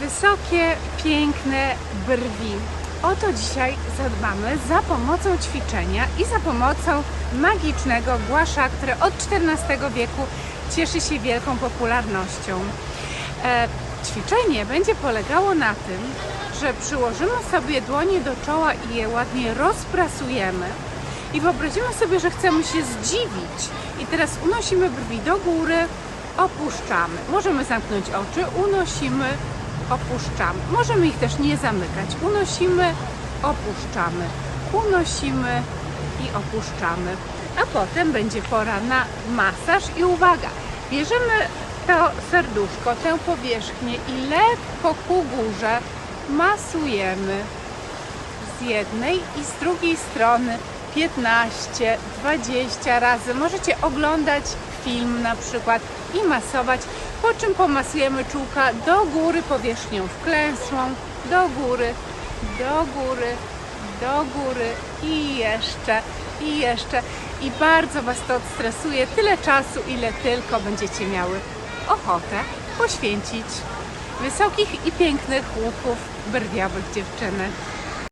Wysokie, piękne brwi. O to dzisiaj zadbamy za pomocą ćwiczenia i za pomocą magicznego głasza, które od XIV wieku cieszy się wielką popularnością. E, ćwiczenie będzie polegało na tym, że przyłożymy sobie dłonie do czoła i je ładnie rozprasujemy. I wyobrazimy sobie, że chcemy się zdziwić. I teraz unosimy brwi do góry, opuszczamy. Możemy zamknąć oczy, unosimy, opuszczamy. Możemy ich też nie zamykać. Unosimy, opuszczamy. Unosimy i opuszczamy. A potem będzie pora na masaż i uwaga, bierzemy to serduszko, tę powierzchnię i lekko ku górze masujemy z jednej i z drugiej strony 15, 20 razy. Możecie oglądać film na przykład i masować, po czym pomasujemy czułka do góry powierzchnią wklęsłą, do góry, do góry, do góry i jeszcze, i jeszcze. I bardzo Was to odstresuje tyle czasu, ile tylko będziecie miały ochotę poświęcić wysokich i pięknych łuków brwiowych dziewczyny.